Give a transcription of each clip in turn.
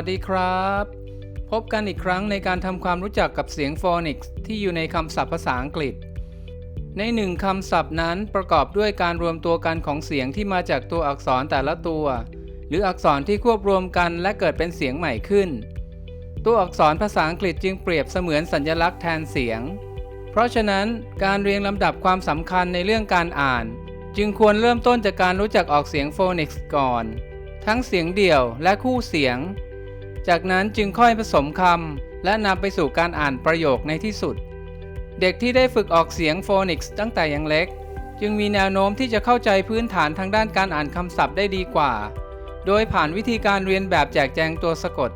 วัสดีครับ พบกันอีกครั้งในการทำความรู้จักกับเสียงโฟนิกส์ที่อยู่ในคำศัพท์ภาษาอังกฤษ ในหนึ่งคำศัพท์นั้นประกอบด้วยการรวมตัวกันของเสียงที่มาจากตัวอักษรแต่ละตัว หรืออักษรที่ควบรวมกันและเกิดเป็นเสียงใหม่ขึ้น ตัวอักษรภาษาอังกฤษจึงเปรียบเสมือนสัญลักษณ์แทนเสียง เพราะฉะนั้นการเรียงลำดับความสำคัญในเรื่องการอ่าน จึงควรเริ่มต้นจากการรู้จักออกเสียงโฟนิกส์ก่อนทั้งเสียงเดี่ยวและคู่เสียง จากนั้นจึงค่อยผสมคำและนำไปสู่การอ่านประโยคในที่สุด เด็กที่ได้ฝึกออกเสียงโฟนิกส์ตั้งแต่ยังเล็ก จึงมีแนวโน้มที่จะเข้าใจพื้นฐานทางด้านการอ่านคำศัพท์ได้ดีกว่า โดยผ่านวิธีการเรียนแบบแจกแจงตัวสะกด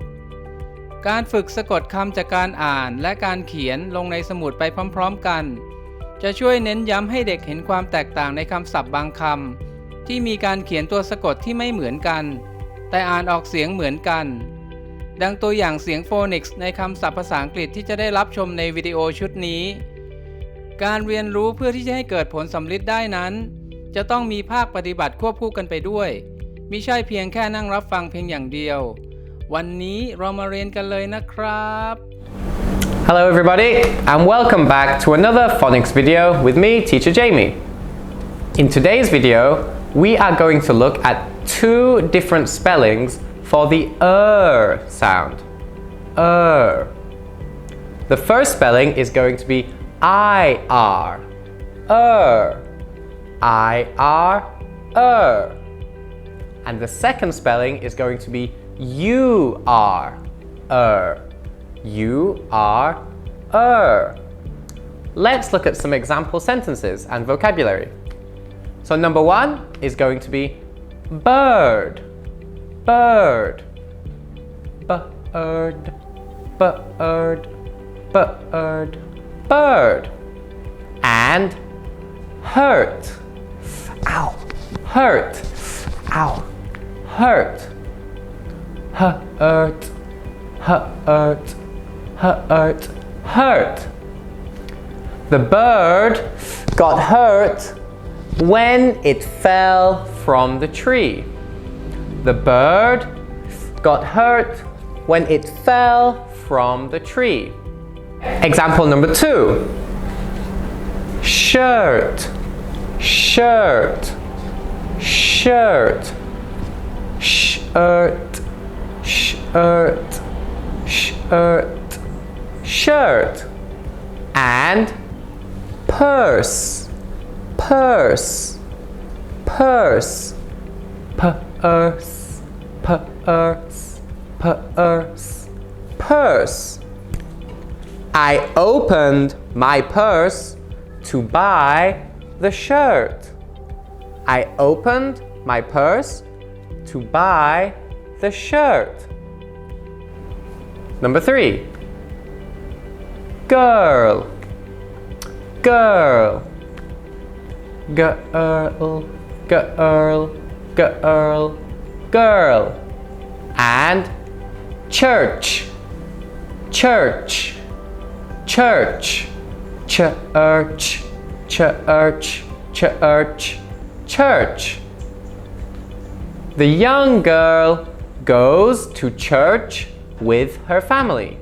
การฝึกสะกดคำจากการอ่านและการเขียนลงในสมุดไปพร้อมๆกัน จะช่วยเน้นย้ำให้เด็กเห็นความแตกต่างในคำศัพท์บางคำที่มีการเขียนตัวสะกดที่ไม่เหมือนกัน แต่อ่านออกเสียงเหมือนกัน ดังตัวอย่างเสียงโฟนิกส์ในคำศัพท์ภาษาอังกฤษที่จะได้รับชมในวิดีโอชุดนี้ การเรียนรู้เพื่อที่จะให้เกิดผลสำลิดได้นั้น จะต้องมีภาคปฏิบัติควบคู่กันไปด้วยมิใช่เพียงแค่นั่งรับฟังเพียงอย่างเดียว วันนี้เรามาเรียนกันเลยนะครับ Hello everybody and welcome back to another phonics video with me, Teacher Jamie. In today's video, we are going to look at two different spellings for the er sound. Er. The first spelling is going to be IR. Er. IR. Er. And the second spelling is going to be UR. Er. Are er. Let's look at some example sentences and vocabulary. So, number one is going to be bird, bird, bird, bird, bird, bird, and hurt, ow, hurt, ow, hurt, hurt, hurt, hurt, hurt. The bird got hurt when it fell from the tree. The bird got hurt when it fell from the tree. Example number two. Shirt, shirt, shirt, shirt, shirt, shirt, shirt, and purse, purse, purse, purse, purse, purse, purse. I opened my purse to buy the shirt. I opened my purse to buy the shirt. Number three. Girl. Girl. Girl. Girl. Girl. Girl. And church. Church. Church. Church. Church. Church. Church. The young girl goes to church with her family.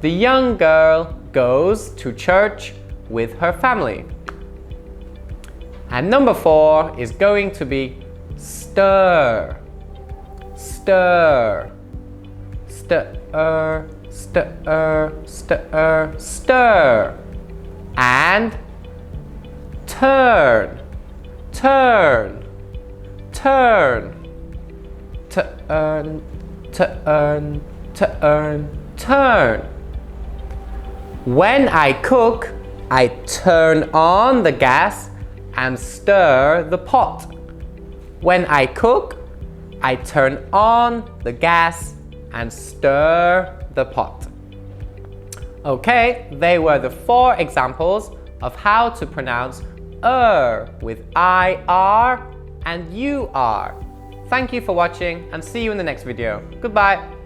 The young girl goes to church with her family. And number four is going to be stir. Stir. Stir. Stir. Stir. Stir. And turn. Turn. Turn. Turn. Turn. Turn. Turn. When I cook, I turn on the gas and stir the pot. When I cook, I turn on the gas and stir the pot. Okay, they were the four examples of how to pronounce er with IR and UR. Thank you for watching and see you in the next video. Goodbye.